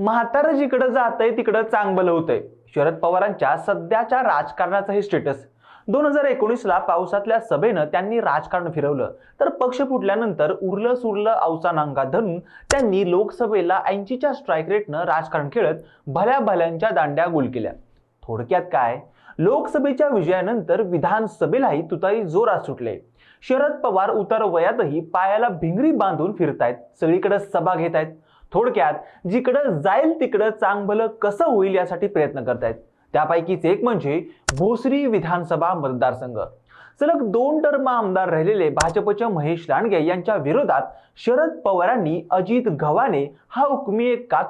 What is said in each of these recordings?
म्हातारं जिकडं जातंय तिकडं चांगलं होतंय. शरद पवारांच्या सध्याच्या राजकारणाचं हे स्टेटस दोन हजार एकोणीसला पावसातल्या सभेनं त्यांनी राजकारण फिरवलं. तर पक्ष फुटल्यानंतर उरलं सुरलं अवसानांगा धरून त्यांनी लोकसभेला ऐंशीच्या स्ट्राईक रेटनं राजकारण खेळत भल्या भल्यांच्या दांड्या गोल केल्या. थोडक्यात काय? लोकसभेच्या विजयानंतर विधानसभेलाही तुतारी जोरात सुटले. शरद पवार उतार वयातही पायाला भिंगरी बांधून फिरतायत. सगळीकडे सभा घेत आहेत थोडक्यात जिकडं जाईल तिकडं चांगभलं कसं होईल यासाठी प्रयत्न करतायत. त्यापैकीच एक म्हणजे भोसरी विधानसभा मतदारसंघ. सलग दोन टर्म आमदार राहिलेले भाजपच्या महेश लांडगे यांच्या विरोधात शरद पवारांनी अजित गव्हाणे हा हुकमी एक का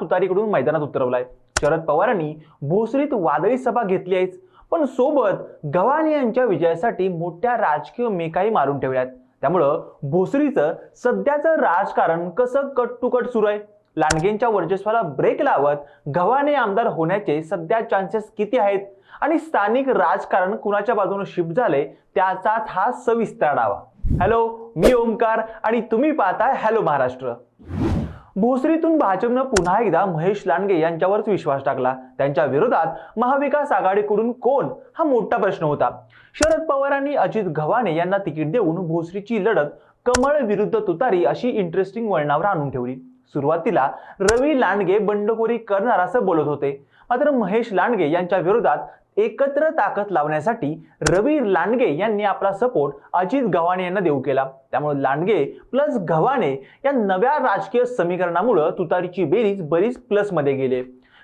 मैदानात उतरवलाय. शरद पवारांनी भोसरीत वादळी सभा घेतली आहेच. पण सोबत गव्हाणे यांच्या विजयासाठी मोठ्या राजकीय मेकाही मारून ठेवल्यात. त्यामुळं भोसरीचं सध्याचं राजकारण कसं कट टू कट सुरू आहे? लांडगेंच्या वर्चस्वाला ब्रेक लावत गव्हाणे आमदार होण्याचे सध्या चान्सेस किती आहेत? आणि स्थानिक राजकारण कुणाच्या बाजूने शिफ्ट झाले? त्याचाच हा सविस्तर आढावा. हॅलो मी ओमकार आणि तुम्ही पाहताय हॅलो महाराष्ट्र. भोसरीतून भाजपनं पुन्हा एकदा महेश लांडगे यांच्यावरच विश्वास टाकला. त्यांच्या विरोधात महाविकास आघाडीकडून कोण? हा मोठा प्रश्न होता. शरद पवारांनी अजित गव्हाणे यांना तिकीट देऊन भोसरीची लढत कमळ विरुद्ध तुतारी अशी इंटरेस्टिंग वळणावर आणून ठेवली. सुरुवातीला रवी लांडगे बंडखोरी करणार असं बोलत होते. मात्र महेश लांडगे यांच्या विरोधात एकत्र ताकद लावण्यासाठी रवी लांडगे यांनी आपला सपोर्ट अजित गव्हाणे यांना देऊ केला. त्यामुळे लांडगे प्लस गव्हाणे या नव्या राजकीय समीकरणामुळं तुतारीची बेरीज बरीच प्लसमध्ये गेले.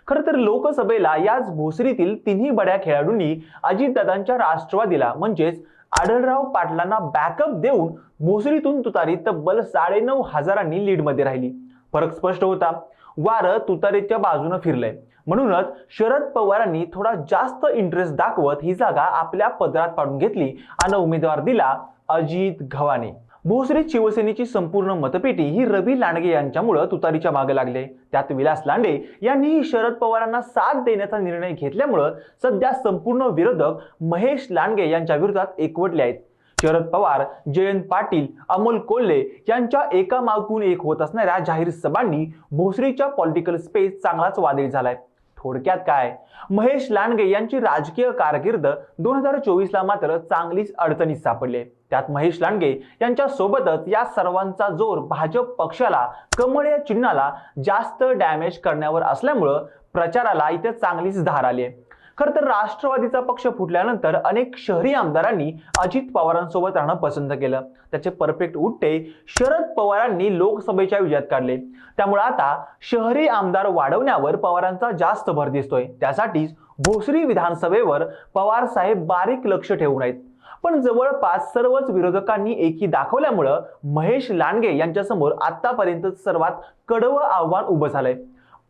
खरं तर लोकसभेला याच भोसरीतील तिन्ही बड्या खेळाडूंनी अजितदादांच्या राष्ट्रवादीला म्हणजेच आढळराव पाटलांना बॅकअप देऊन भोसरीतून तुतारी तब्बल साडेनऊ हजारांनी लीडमध्ये राहिली. फरक स्पष्ट होता. वारं तुतारीच्या बाजूनं फिरलंय. म्हणूनच शरद पवारांनी थोडा जास्त इंटरेस्ट दाखवत ही जागा आपल्या पदरात पाडून घेतली आणि उमेदवार दिला अजित घवाने. भोसरीत शिवसेनेची संपूर्ण मतपेटी ही रवी लांडगे यांच्यामुळं तुतारीच्या मागे लागले. त्यात विलास लांडे यांनीही शरद पवारांना साथ देण्याचा निर्णय घेतल्यामुळं सध्या संपूर्ण विरोधक महेश लांडगे यांच्या विरोधात एकवटले आहेत. शरद पवार जयंत पाटील अमोल कोल्हे यांच्या एका मागून एक होत असणाऱ्या जाहीर सभांनी भोसरीच्या पॉलिटिकल स्पेस चांगलाच वादळी झालाय. थोडक्यात काय? महेश लांडगे यांची राजकीय कारकीर्द दोन हजार चोवीसला मात्र चांगलीच अडचणीत सापडली त्यात महेश लांडगे यांच्या सोबतच या सर्वांचा जोर भाजप पक्षाला कमळ या चिन्हाला जास्त डॅमेज करण्यावर असल्यामुळं प्रचाराला इथे चांगलीच धार आली आहे. खरं तर राष्ट्रवादीचा पक्ष फुटल्यानंतर अनेक शहरी आमदारांनी अजित पवारांसोबत राहणं पसंत केलं. त्याचे परफेक्ट उट्टे शरद पवारांनी लोकसभेच्या विजयात काढले. त्यामुळे आता शहरी आमदार वाढवण्यावर पवारांचा जास्त भर दिसतोय. त्यासाठीच भोसरी विधानसभेवर पवार साहेब बारीक लक्ष ठेवून आहेत. पण जवळपास सर्वच विरोधकांनी एकी दाखवल्यामुळं महेश लांडगे यांच्यासमोर आतापर्यंत सर्वात कडवं आव्हान उभं झालंय.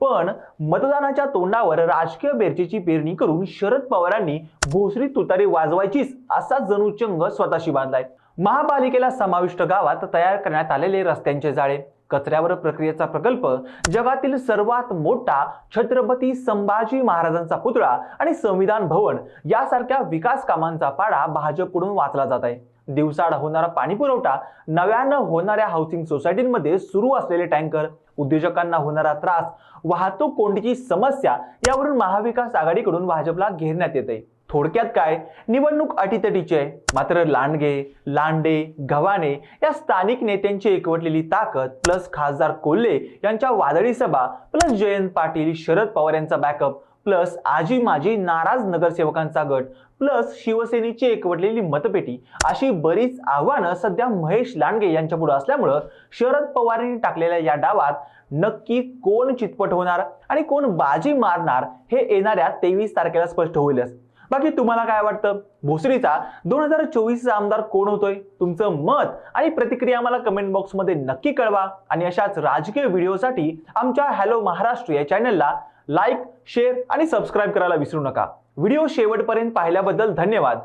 पण मतदानाच्या तोंडावर राजकीय बेरचेची पेरणी करून शरद पवारांनी भोसरी तुतारी वाजवायचीच असा जणू चंग स्वतःशी बांधलाय. महापालिकेला समाविष्ट गावात तयार करण्यात आलेले रस्त्यांचे जाळे. कचऱ्यावर प्रक्रियेचा प्रकल्प जगातील सर्वात मोठा छत्रपती संभाजी महाराजांचा पुतळा आणि संविधान भवन यासारख्या विकास कामांचा पाडा भाजपकडून वाचला जात आहे. दिवसाड होणारा पाणी पुरवठा नव्यानं होणाऱ्या हाऊसिंग सोसायटींमध्ये सुरू असलेले टँकर उद्योजकांना होणारा त्रास वाहतूक कोंडीची समस्या यावरून महाविकास आघाडीकडून भाजपला घेरण्यात येते थोडक्यात काय? निवडणूक अटीतटीची आहे मात्र लांडगे लांडे गव्हाणे या स्थानिक नेत्यांची एकवटलेली ताकद प्लस खासदार कोल्हे यांच्या वादळी सभा प्लस जयंत पाटील शरद पवार यांचा बॅकअप प्लस आजी माजी नाराज नगरसेवकांचा गट प्लस शिवसेनेची एकवटलेली मतपेटी अशी बरीच आव्हानं सध्या महेश लांडगे यांच्या पुढे असल्यामुळं शरद पवारांनी टाकलेल्या या डावात नक्की कोण चितपट होणार आणि कोण बाजी मारणार हे येणाऱ्या तेवीस तारखेला स्पष्ट होईलच. बाकी तुम्हाला काय वाटतं? भोसरीचा दोन हजार चोवीसचा आमदार कोण होतोय? तुमचं मत आणि प्रतिक्रिया मला कमेंट बॉक्समध्ये नक्की कळवा. आणि अशाच राजकीय व्हिडिओसाठी आमच्या हॅलो महाराष्ट्र या चॅनलला लाईक शेअर आणि सबस्क्राईब करायला विसरू नका. व्हिडिओ शेवटपर्यंत पाहिल्याबद्दल धन्यवाद.